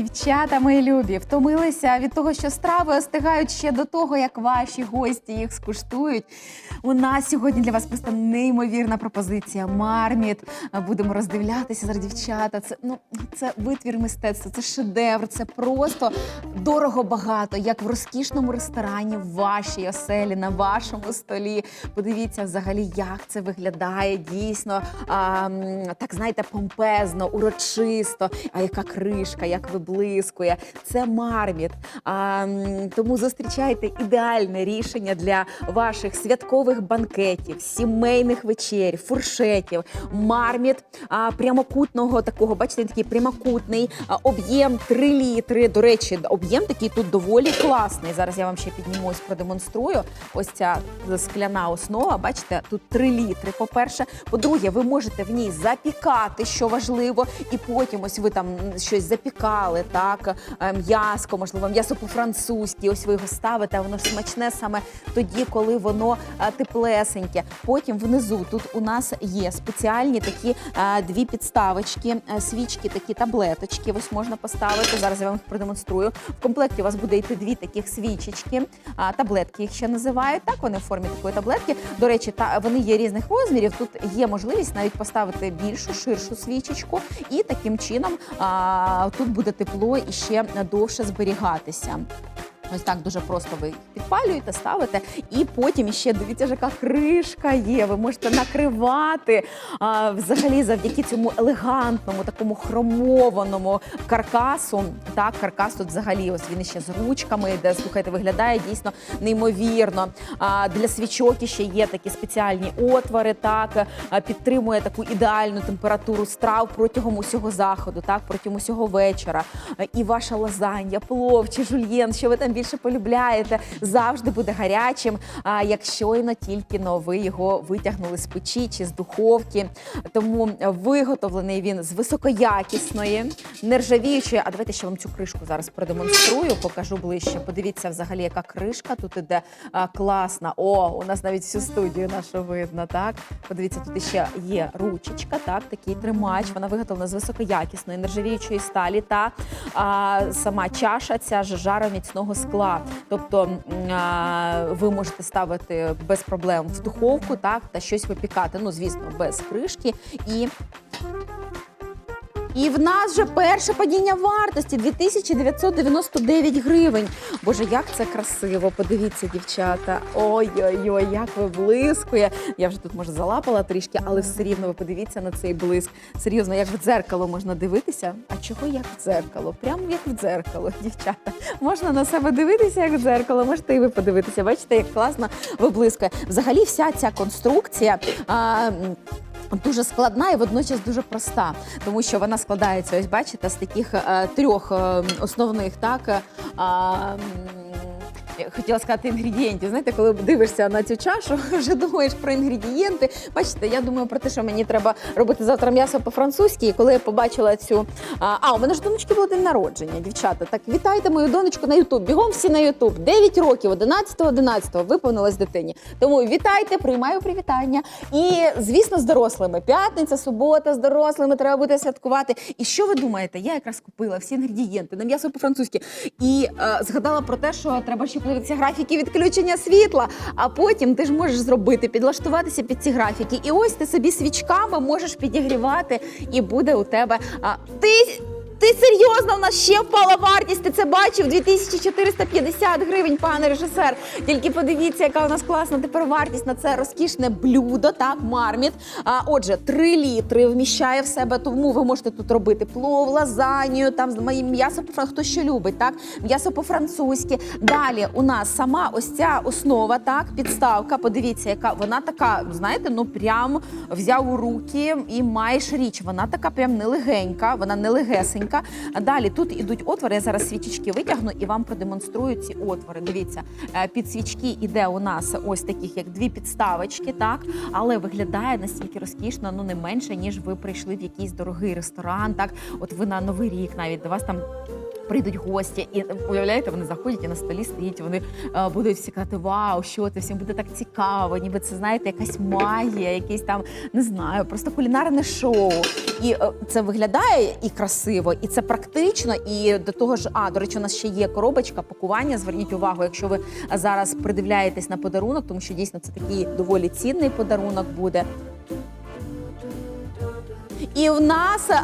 Дівчата, мої любі, втомилися від того, що страви остигають ще до того, як ваші гості їх скуштують. У нас сьогодні для вас просто неймовірна пропозиція. Марміт. Будемо роздивлятися зараз, дівчата. Це ну це витвір мистецтва, це шедевр, це просто дорого багато, як в розкішному ресторані, в вашій оселі, на вашому столі. Подивіться взагалі, як це виглядає дійсно а, так знаєте, помпезно, урочисто. А яка кришка, як виблискує. Це марміт. А, тому зустрічайте ідеальне рішення для ваших святкових банкетів, сімейних вечер, фуршетів. Марміт а, прямокутного такого, бачите, такий прямокутний, об'єм 3 літри. До речі, об'єм такий тут доволі класний. Зараз я вам ще піднімусь, продемонструю. Ось ця скляна основа. Бачите, тут 3 літри. По-перше, по-друге, ви можете в ній запікати, що важливо, і потім ось ви там щось запікали, так е, м'яско, можливо, м'ясо по-французьки. Ось ви його ставите, воно смачне саме тоді, коли воно е, теплесеньке. Потім внизу тут у нас є спеціальні такі е, дві підставочки, свічки, такі таблеточки. Ось можна поставити. Зараз я вам продемонструю. В комплекті у вас буде йти дві таких свічечки, таблетки їх ще називають. Так вони в формі такої таблетки. До речі, та вони є різних розмірів. Тут є можливість навіть поставити більшу, ширшу свічечку, і таким чином а, тут буде тепло і ще довше зберігатися. Ось так дуже просто ви підпалюєте, ставите, і потім ще дивіться, яка кришка є. Ви можете накривати а, взагалі завдяки цьому елегантному, такому хромованому каркасу. Так, каркас тут взагалі ось він ще з ручками, де слухайте, виглядає дійсно неймовірно. А, для свічок ще є такі спеціальні отвори. Так підтримує таку ідеальну температуру страв протягом усього заходу, так протягом усього вечора. І ваша лазанья, плов чи жульєн, що ви там більше полюбляєте, завжди буде гарячим. А як щойно тільки но ви його витягнули з печі чи з духовки. Тому виготовлений він з високоякісної, нержавіючої. А давайте ще вам цю кришку зараз продемонструю, покажу ближче. Подивіться, взагалі, яка кришка тут іде а, класна. О, у нас навіть всю студію нашу видно. Так, подивіться, тут ще є ручечка, так, такий тримач. Вона виготовлена з високоякісної нержавіючої сталі та а, сама чаша ця ж жароміцного скла. Тобто ви можете ставити без проблем в духовку, так, та щось випікати. Ну, звісно, без кришки. І і в нас вже перше падіння вартості 2999 гривень. Боже, як це красиво! Подивіться, дівчата. Ой-ой-ой, як виблискує. Я вже тут може залапала трішки, але все рівно ви подивіться на цей блиск. Серйозно, як в дзеркало можна дивитися. А чого як в дзеркало? Прямо як в дзеркало, дівчата. Можна на себе дивитися, як в дзеркало. Можете і ви подивитися. Бачите, як класно виблискує. Взагалі, вся ця конструкція. А, Дуже складна і водночас дуже проста, тому що вона складається, ось бачите, з таких е, трьох е, основних так. е, м, Хотіла сказати інгредієнтів. Знаєте, коли дивишся на цю чашу, вже думаєш про інгредієнти. Бачите, я думаю про те, що мені треба робити завтра м'ясо по-французьки. І коли я побачила цю. А, а у мене ж донечки було день народження, дівчата. Так вітайте мою донечку на Ютуб. Бігом всі на Ютуб. 9 років, 11-11 виповнилось дитині. Тому вітайте, приймаю привітання. І звісно, з дорослими. П'ятниця, субота з дорослими треба буде святкувати. І що ви думаєте? Я якраз купила всі інгредієнти на м'ясо по-французьки і е, згадала про те, що треба ще подивитися графіки відключення світла. А потім ти ж можеш зробити, підлаштуватися під ці графіки. І ось ти собі свічками можеш підігрівати, і буде у тебе а, ти. Ти серйозно, у нас ще впала вартість. Ти це бачив? 2450 гривень, пане режисер. Тільки подивіться, яка у нас класна тепер вартість на це розкішне блюдо, так, марміт. А, отже, 3 літри вміщає в себе, тому ви можете тут робити плов, лазанію, там м'ясо по хто що любить, так? М'ясо по-французьки. Далі у нас сама ось ця основа, так, підставка. Подивіться, яка вона така, знаєте, ну прям взяв у руки і маєш річ. Вона така прям нелегенька, вона не легесенька. Далі тут ідуть отвори. Я зараз свічечки витягну і вам продемонструю ці отвори. Дивіться, е, під свічки іде у нас ось таких, як дві підставочки, так, але виглядає настільки розкішно, ну не менше, ніж ви прийшли в якийсь дорогий ресторан. Так, от ви на новий рік навіть до вас там Прийдуть гості, і уявляєте, вони заходять і на столі стоїть. Вони е, будуть всі казати, вау, що це всім буде так цікаво. Ніби це знаєте, якась магія, якийсь там не знаю, просто кулінарне шоу. І е, це виглядає і красиво, і це практично. І до того ж, а до речі, у нас ще є коробочка пакування. Зверніть увагу, якщо ви зараз придивляєтесь на подарунок, тому що дійсно це такий доволі цінний подарунок буде. І в нас е,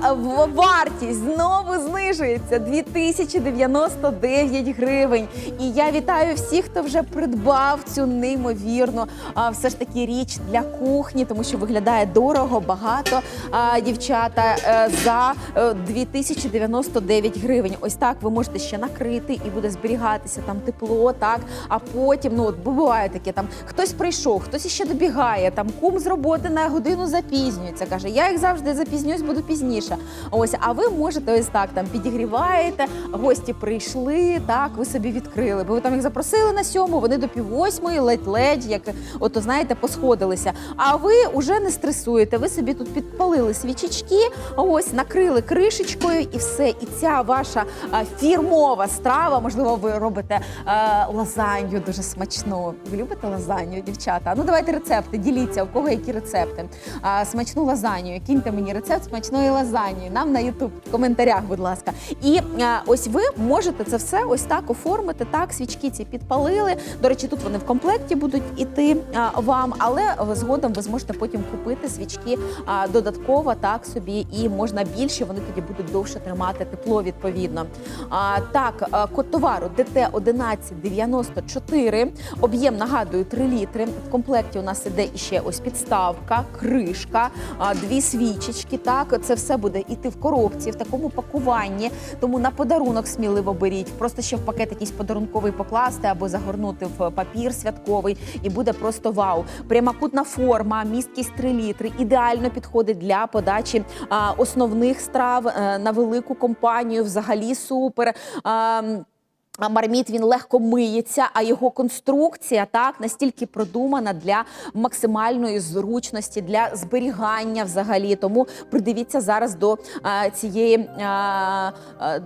вартість знову знижується 2099 гривень. І я вітаю всіх, хто вже придбав цю неймовірну все ж таки річ для кухні, тому що виглядає дорого, багато дівчата е, за е, 2099 гривень. Ось так ви можете ще накрити і буде зберігатися там тепло, так. А потім, ну от буває таке, там хтось прийшов, хтось іще добігає, там кум з роботи на годину запізнюється. каже, я як завжди запізнююсь, буду пізніше. Ось, а ви можете ось так там підігріваєте, гості прийшли, так, ви собі відкрили. Бо ви там їх запросили на сьому, вони до пів восьмої, ледь-ледь, як ото знаєте, посходилися. А ви вже не стресуєте. Ви собі тут підпалили свічечки, ось накрили кришечкою, і все. І ця ваша а, фірмова страва, можливо, ви робите а, лазанью дуже смачну. Ви любите лазанью, дівчата? Ну давайте рецепти, діліться, у кого які рецепти. А, смачну лазанью. Киньте мені рецепт смачної лазаньї. Нам на Ютуб в коментарях, будь ласка. І а, ось ви можете це все ось так оформити. Так, свічки ці підпалили. До речі, тут вони в комплекті будуть іти а, вам, але згодом ви зможете потім купити свічки а, додатково так собі, і можна більше. Вони тоді будуть довше тримати тепло відповідно. А, так, а, код товару ДТ 1194, об'єм нагадую 3 літри. В комплекті у нас іде іще ось підставка, кришка, а, дві свічечки. Так, це все буде іти в коробці, в такому пакуванні. Тому на подарунок сміливо беріть. Просто ще в пакет якийсь подарунковий покласти або загорнути в папір святковий, і буде просто вау. Прямокутна форма, місткість 3 літри. Ідеально підходить для подачі основних страв е, на велику компанію. Взагалі супер. Марміт він легко миється, а його конструкція так настільки продумана для максимальної зручності, для зберігання взагалі. Тому придивіться зараз до а, цієї а, а,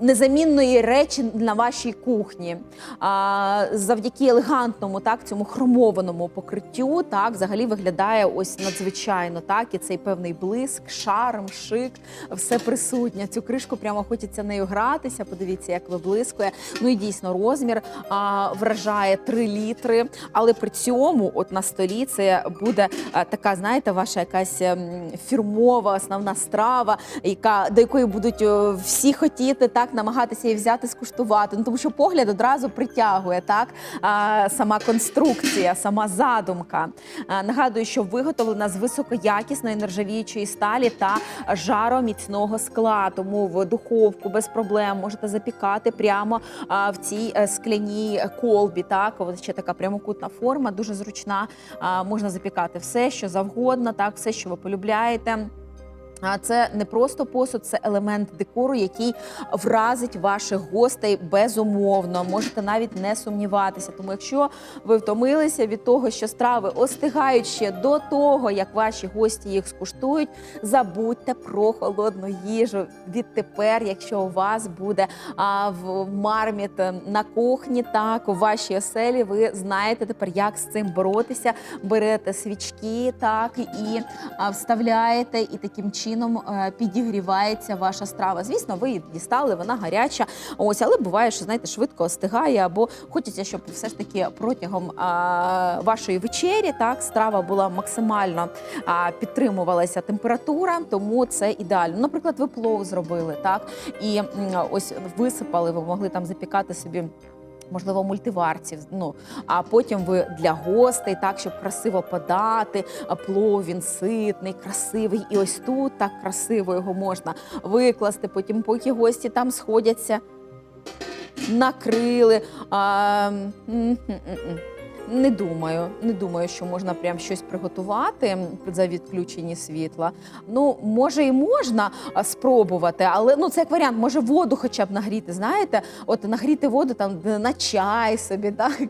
незамінної речі на вашій кухні. А, завдяки елегантному, так цьому хромованому покриттю, так взагалі виглядає ось надзвичайно. Так, і цей певний блиск, шарм, шик, все присутнє. Цю кришку прямо хочеться нею гратися. Подивіться, як виблискує. Ну і дійсно розмір а, вражає 3 літри. Але при цьому, от на столі, це буде а, така, знаєте, ваша якась ем, фірмова основна страва, яка до якої будуть всі хотіти так намагатися її взяти, скуштувати. Ну тому що погляд одразу притягує так а, сама конструкція, сама задумка. А, нагадую, що виготовлена з високоякісної нержавіючої сталі та жароміцного скла. Тому в духовку без проблем можете запікати прямо в цій е, скляній колбі. Так, Вона ще така прямокутна форма, дуже зручна. Можна запікати все, що завгодно, так, все, що ви полюбляєте. А це не просто посуд, це елемент декору, який вразить ваших гостей безумовно. Можете навіть не сумніватися. Тому, якщо ви втомилися від того, що страви остигають ще до того, як ваші гості їх скуштують, забудьте про холодну їжу. Відтепер, якщо у вас буде а, в марміт на кухні, так у вашій оселі, ви знаєте тепер, як з цим боротися. Берете свічки, так і а, вставляєте, і таким чином е, підігрівається ваша страва. Звісно, ви її дістали, вона гаряча. Ось, але буває, що знаєте, швидко остигає, або хочеться, щоб все ж таки протягом вашої вечері так страва була максимально підтримувалася температура, тому це ідеально. Наприклад, ви плов зробили, так і ось висипали, ви могли там запікати собі. Можливо, мультиварців, ну а потім ви для гостей, так щоб красиво подати. Плов він ситний, красивий, і ось тут так красиво його можна викласти. Потім, поки гості там сходяться, накрили. А, м, м, м, м. Не думаю, не думаю, що можна прям щось приготувати за відключені світла. Ну, може, і можна спробувати, але ну це як варіант, може воду хоча б нагріти. Знаєте, от нагріти воду там на чай собі, так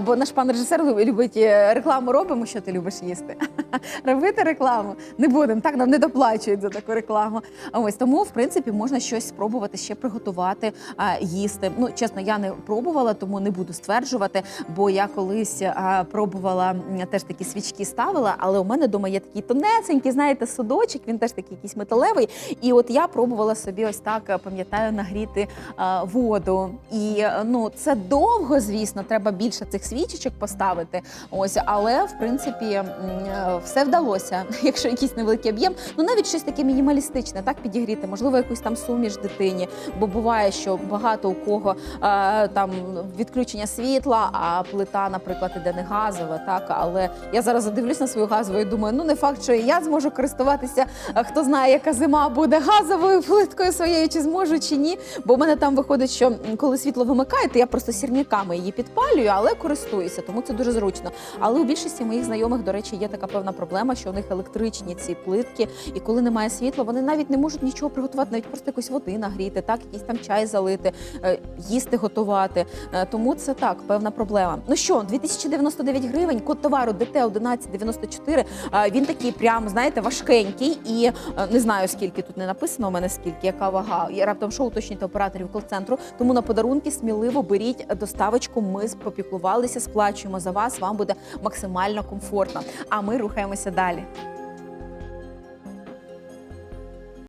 бо наш пан режисер лю- любить е, рекламу робимо, що ти любиш їсти. Робити рекламу не будемо, так нам не доплачують за таку рекламу. Ось тому, в принципі, можна щось спробувати ще приготувати, їсти. Ну, чесно, я не пробувала, тому не буду стверджувати. Бо я колись а, пробувала теж такі свічки ставила, але у мене вдома є такий тонесенький, знаєте, судочок, він теж такий якийсь металевий. І от я пробувала собі ось так, е, пам'ятаю, нагріти а, воду. І е, ну це довго, звісно, треба більше цих свічечок поставити. Ось, але в принципі е, все вдалося. Якщо якийсь невеликий об'єм, ну навіть щось таке мінімалістичне, так підігріти, можливо, якусь там суміш дитині. Бо буває, що багато у кого е, там відключення світла, а плита, наприклад, іде не газова, так але я зараз задивлюсь на свою газову і думаю, ну не факт, що я зможу користуватися. Хто знає, яка зима буде газовою плиткою своєю, чи зможу, чи ні. Бо в мене там виходить, що коли світло вимикає, то я просто сірняками її підпалюю, але користуюся, тому це дуже зручно. Але у більшості моїх знайомих, до речі, є така певна проблема, що у них електричні ці плитки, і коли немає світла, вони навіть не можуть нічого приготувати, навіть просто якусь води нагріти, так якийсь там чай залити, е, їсти готувати. Е, Тому це так, певна проблема. Ну що, 2099 гривень, код товару ДТ 1194, е, Він такий прям, знаєте, важкенький, і е, не знаю скільки тут не написано. У мене скільки, яка вага. Я раптом що уточнюйте операторів кол-центру. Тому на подарунки сміливо беріть доставочку. Ми попіклувалися, сплачуємо за вас. Вам буде максимально комфортно. А ми рухаємося далі.